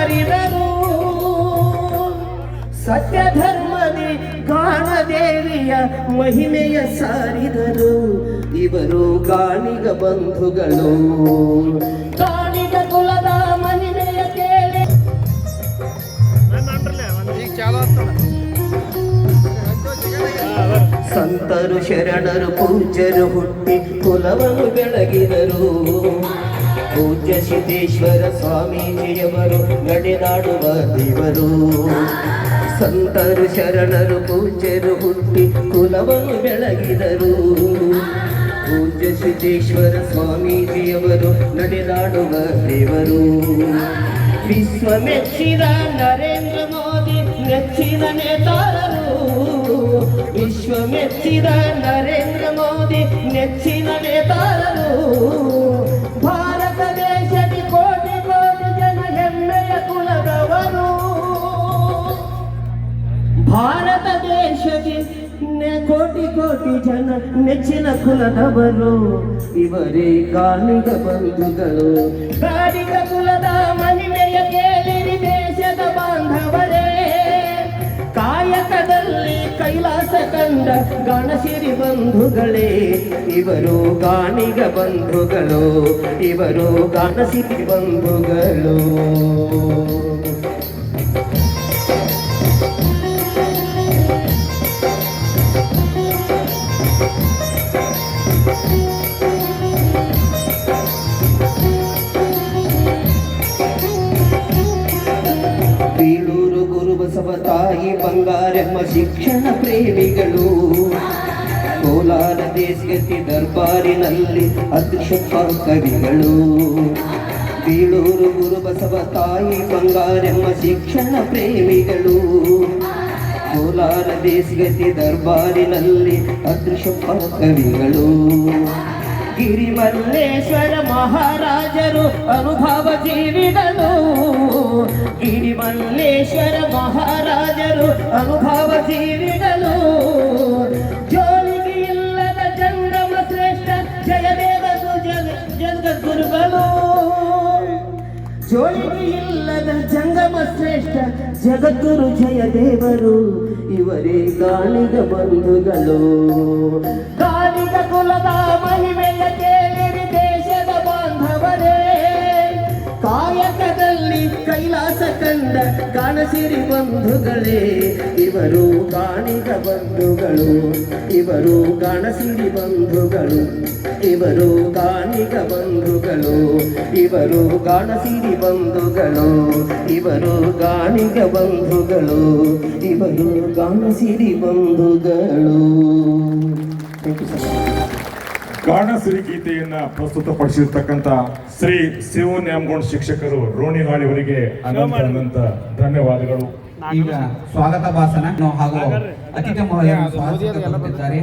ಸಾರಿದರು ಸತ್ಯ ಧರ್ಮದಿ ಗಾಣದೇವಿಯ ಮಹಿಮೆಯ ಸಾರಿದರು. ಇವರು ಗಾಣಿಗ ಬಂಧುಗಳು. ಗಾಣಿಗ ಕುಲದ ಮಹಿಮೆಯ ಕೇಳಿ. ಸಂತರು ಶರಣರು ಪೂಜ್ಯರು ಹುಟ್ಟಿ ಕುಲವನ್ನು ಬೆಳಗಿದರು. ಪೂಜ್ಯ ಸಿದ್ದೇಶ್ವರ ಸ್ವಾಮೀಜಿಯವರು ನಡೆದಾಡುವ ದೇವರು. ಸಂತರು ಶರಣರು ಪೂಜ್ಯರು ಹುಟ್ಟಿ ಕುಲವನ್ನು ಬೆಳಗಿದರು. ಪೂಜ್ಯ ಸಿದ್ದೇಶ್ವರ ಸ್ವಾಮೀಜಿಯವರು ನಡೆದಾಡುವ ದೇವರು. ವಿಶ್ವ ಮೆಚ್ಚಿದ ನರೇಂದ್ರ ಮೋದಿ, ಮೆಚ್ಚಿದ ನೇತಾರರು. ವಿಶ್ವ ಮೆಚ್ಚಿದ ನರೇಂದ್ರ ಮೋದಿ ನೆಚ್ಚಿನ ನೇತಾರರು. ಭಾರತ ದೇಶಕ್ಕೆ ಕೋಟಿ ಕೋಟಿ ಜನ ನೆಚ್ಚಿನ ಕುಲದವರು. ಇವರೇ ಕಾಲಿಗ ಬಂಧುಗಳು. ಕಾಲಿಗ ಕುಲದ ಮಹಿಮೆಯ ಕೇಳಿರಿ ದೇಶದ ಬಾಂಧವರೇ. ಕಾಯಕದಲ್ಲಿ ಕೈಲಾಸ ಕಂಡ ಗಣಸಿರಿ ಬಂಧುಗಳೇ. ಇವರು ಗಾಣಿಗ ಬಂಧುಗಳು. ಇವರು ಗಣಸಿರಿ ಬಂಧುಗಳು. ತಾಯಿ ಬಂಗಾರಮ್ಮ ಶಿಕ್ಷಣ ಪ್ರೇಮಿಗಳು. ಕೋಲಾರ ದೇಶಗತಿ ದರ್ಬಾರಿನಲ್ಲಿ ಅದೃಶ್ಯಪ್ಪ ಕವಿಗಳು ಬೀಳೂರು ಗುರು ಬಸವ ತಾಯಿ ಬಂಗಾರಮ್ಮ ಶಿಕ್ಷಣ ಪ್ರೇಮಿಗಳು. ಕೋಲಾರ ದೇಶಗತಿ ದರ್ಬಾರಿನಲ್ಲಿ ಅದೃಶ್ಯಪ್ಪ ಕವಿಗಳು ಗಿರಿಮಲ್ಲೇಶ್ವರ ಮಹಾರಾಜರು ಅನುಭವ ಜೀವಿಗಳು. ಗಿರಿಮಲ್ಲೇಶ್ವರ ಮಹಾರಾಜರು ಅನುಭವ ಜೀವಿಗಳು ಜೋಳಿಗೆ ಇಲ್ಲದ ಜಂಗಮ ಶ್ರೇಷ್ಠ ಜಯದೇವರು ಜಗ ಜಗದ್ಗುರುಗಳು ಜೋಳಿಗೆ ಇಲ್ಲದ ಜಂಗಮ ಶ್ರೇಷ್ಠ ಜಗದ್ಗುರು ಜಯದೇವರು ಇವರೇ ಗಾಣಿಗ ಬಂಧುಗಳು ಕಾಯಕದಲ್ಲಿ ಕೈಲಾಸ ಕಂಡ ಕಾಣಸಿರಿ ಬಂಧುಗಳೇ, ಇವರು ಕಾಣಿದ ಬಂಧುಗಳು, ಇವರು ಕಾಣಸಿರಿ ಬಂಧುಗಳು, ಇವರು ಗಾಣಿಗ ಬಂಧುಗಳು, ಇವರು ಕಾಣಸಿರಿ ಬಂಧುಗಳು, ಇವರು ಗಾಣಿಗ ಬಂಧುಗಳು, ಇವರು ಕಾಣಸಿರಿ ಬಂಧುಗಳು. ಥ್ಯಾಂಕ್ ಯು ಸರ್ ಗಾಢಸಿರಿ ಗೀತೆಯನ್ನ ಪ್ರಸ್ತುತಪಡಿಸಿರ್ತಕ್ಕಂಥ ಶ್ರೀ ಶಿವ ನ್ಯಾಮಗೋಂಡ್ ಶಿಕ್ಷಕರು ರೋಣಿಹಾಳಿ ಅವರಿಗೆ ಅನಂತ ಅನಂತ ಧನ್ಯವಾದಗಳು. ಈಗ ಸ್ವಾಗತ ಭಾಷಣ. ಹಾಗೂ ಅತಿಥಿ ಮಹೋದಯರು ಸ್ವಾಗತಿಸಿದ್ದಾರೆ